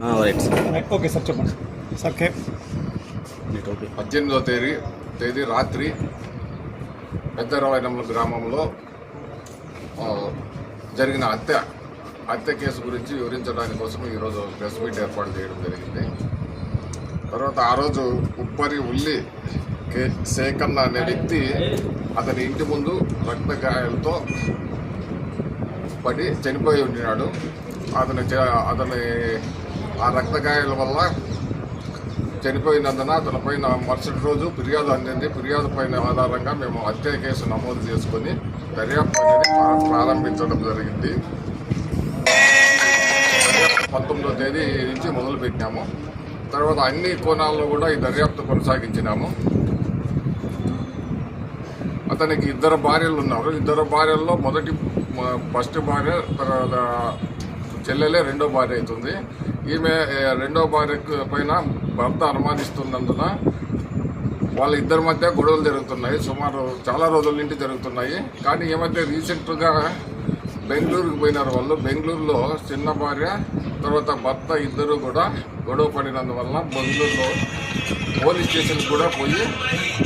Right sir okay sir చెప్పండి. Sir కే పద్దెనిమిదో తేదీ తేదీ రాత్రి పెద్దరవాయనముల గ్రామంలో ఆ, జరిగిన హత్య హత్య కేసు గురించి వివరించడానికి కోసం ఈరోజు ప్రెస్ మీట్ ఏర్పాటు చేయడం జరిగింది. తర్వాత ఆ రోజు ఉప్పరి ఉల్లి కే సేకన్న అనే వ్యక్తి అతని ఇంటి ముందు రక్త గాయాలతో పడి చనిపోయి ఉండినాడు. అతని చ- అతని ఆ రక్త గాయాల వల్ల చనిపోయినందున అతని పైన మరుసటి రోజు ఫిర్యాదు అందింది. ఫిర్యాదు పైన ఆధారంగా మేము హత్య కేసు నమోదు చేసుకొని దర్యాప్తు అనేది ప్రారంభించడం జరిగింది. దర్యాప్తు పంతొమ్మిదో తేదీ నుంచి మొదలుపెట్టినాము తర్వాత అన్ని కోణాల్లో కూడా ఈ దర్యాప్తు కొనసాగించినాము. అతనికి ఇద్దరు భార్యలు ఉన్నారు. ఇద్దరు భార్యల్లో మొదటి ఫస్ట్ భార్య తర్వాత చెల్లెలే రెండో భార్య అవుతుంది. ఈమె రెండో భార్య పైన భర్త అనుమానిస్తున్నందున వాళ్ళ ఇద్దరి మధ్య గొడవలు జరుగుతున్నాయి. సుమారు చాలా రోజుల నుండి జరుగుతున్నాయి. కానీ ఈ మధ్య రీసెంట్గా బెంగళూరుకి పోయినారు వాళ్ళు. బెంగళూరులో చిన్న భార్య తర్వాత భర్త ఇద్దరు కూడా గొడవ పడినందువల్ల బెంగళూరులో పోలీస్ స్టేషన్ కూడా పోయి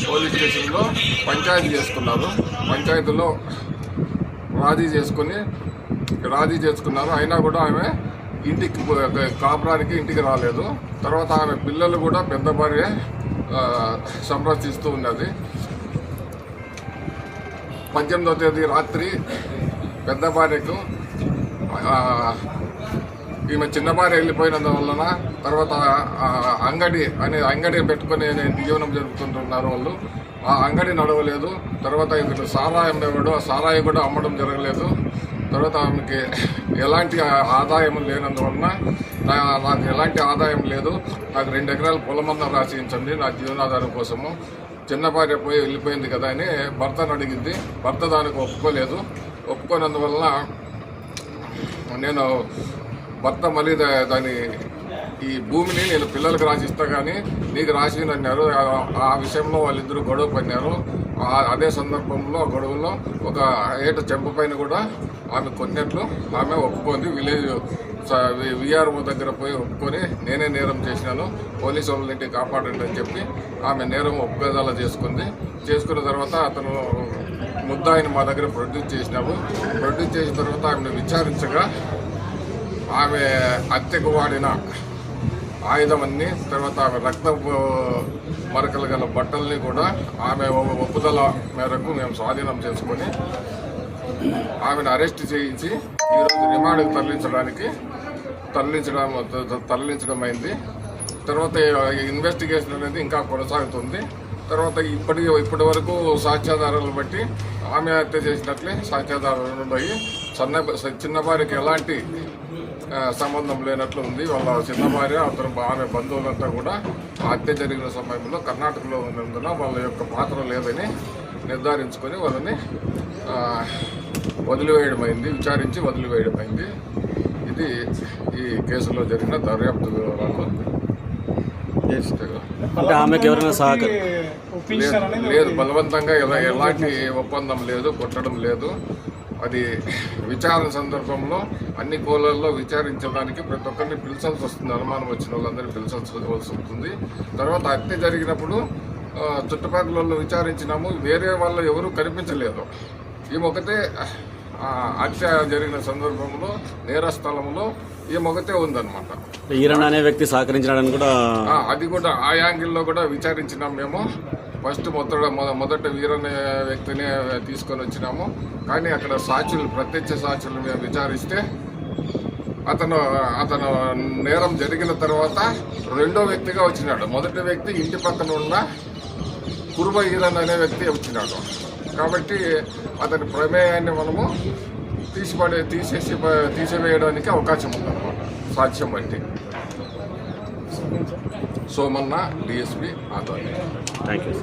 పోలీస్ స్టేషన్లో పంచాయతీ చేసుకున్నారు. పంచాయతీలో రాజీ చేసుకుని రాజీ చేసుకున్నారు. అయినా కూడా ఆమె ఇంటికి కాపురానికి ఇంటికి రాలేదు. తర్వాత ఆమె పిల్లలు కూడా పెద్ద భార్య సంరక్షిస్తూ ఉన్నది. పద్దెనిమిదో తేదీ రాత్రి పెద్ద భార్యకు ఈమె చిన్న భార్య వెళ్ళిపోయినందువలన తర్వాత అంగడి అనే అంగడి పెట్టుకుని జీవనం జరుపుతుంటున్నారు వాళ్ళు. ఆ అంగడి నడవలేదు. తర్వాత ఇక్కడ సారాయి అమ్మేవాడు. ఆ సారాయి కూడా అమ్మడం జరగలేదు. తర్వాత ఆమెకి ఎలాంటి ఆదాయం లేనందువలన నా నాకు ఎలాంటి ఆదాయం లేదు. నాకు రెండు ఎకరాల పొలమన్నా రాసించండి నా జీవనాధారం కోసము. చిన్న భార్య పోయి వెళ్ళిపోయింది కదా అని భర్తను అడిగింది. భర్త దానికి ఒప్పుకోలేదు. ఒప్పుకోనందువలన నేను భర్త మళ్ళీ దా- దాని ఈ భూమిని నేను పిల్లలకు రాసిస్తా కానీ నీకు రాసి అన్నారు ఆ- విషయంలో వాళ్ళిద్దరూ గొడవ పడినారు. అదే సందర్భంలో ఆ గొడవలో ఒక ఏట చెంప పైన కూడా ఆమె కొన్నట్లు ఆమె ఒప్పుకుంది. విలేజ్ విఆర్ఓ దగ్గర పోయి ఒప్పుకొని నేనే నేరం చేసినాను. పోలీసు వాళ్ళ ఇంటికి కాపాడండి అని చెప్పి ఆమె నేరం ఒప్పుకోదాలా చేసుకుంది. చేసుకున్న తర్వాత అతను ముద్దాయిని మా దగ్గర ప్రొడ్యూస్ చేసినాము. ప్రొడ్యూస్ చేసిన తర్వాత ఆమెను విచారించగా ఆమె హత్యకు వాడిన ఆయుధం అన్ని తర్వాత ఆమె రక్త మరకలు గల బట్టల్ని కూడా ఆమె ఒప్పుదల మేరకు మేము స్వాధీనం చేసుకొని ఆమెను అరెస్ట్ చేయించి ఈరోజు రిమాండ్కి తరలించడానికి తరలించడం తరలించడం అయింది. తర్వాత ఇన్వెస్టిగేషన్ అనేది ఇంకా కొనసాగుతుంది. తర్వాత ఇప్పటి ఇప్పటి వరకు సాక్ష్యాధారాలు బట్టి ఆమె హత్య చేసినట్లే సాక్ష్యాధారాలు ఉన్నాయి. సన్న చిన్న భార్యకి ఎలాంటి సంబంధం లేనట్లు ఉంది. వాళ్ళ చిన్న భార్య అతను ఆమె బంధువులంతా కూడా హత్య జరిగిన సమయంలో కర్ణాటకలో ఉన్నందున వాళ్ళ యొక్క పాత్ర లేదని నిర్ధారించుకొని వాళ్ళని వదిలివేయడమైంది విచారించి వదిలివేయడమైంది. ఇది ఈ కేసులో జరిగిన దర్యాప్తు వివరాలు. అంటే ఆమెకు ఎవరైనా సహకారం లేదు బలవంతంగా ఎలా ఎలాంటి ఒప్పందం లేదు కొట్టడం లేదు. అది విచారణ సందర్భంలో అన్ని కోళ్ళల్లో విచారించడానికి ప్రతి ఒక్కరిని పిలిచాల్సి వస్తుంది. అనుమానం వచ్చిన వాళ్ళందరినీ పిలిచాల్సి వస్తుంది తర్వాత హత్య జరిగినప్పుడు చుట్టుపక్కల వాళ్ళు విచారించినాము. వేరే వాళ్ళు ఎవరు కనిపించలేదు. ఈమె ఒకటే హత్య జరిగిన సందర్భంలో నేర స్థలంలో ఈమె ఒకతే ఉందన్నమాట ఈరన్ అనే వ్యక్తి సహకరించడానికి కూడా అది కూడా ఆ యాంగిల్లో కూడా విచారించినాం మేము. ఫస్ట్ మొదట మొద- మొదట వీరనే వ్యక్తిని తీసుకొని వచ్చినాము. కానీ అక్కడ సాక్షులు ప్రత్యక్ష సాక్షులు మేము విచారిస్తే అతను అతను నేరం జరిగిన తర్వాత రెండో వ్యక్తిగా వచ్చినాడు. మొదటి వ్యక్తి ఇంటి పక్కన ఉన్న కురుబ ఈరన్ అనే వ్యక్తి వచ్చినాడు. కాబట్టి అతని ప్రమేయాన్ని మనము తీసిపడే తీసేసి తీసివేయడానికి అవకాశం ఉందన్నమాట. సాక్ష్యం బట్టి సోమన్న డిఎస్పి ఆధ్వర్యం థ్యాంక్ యూ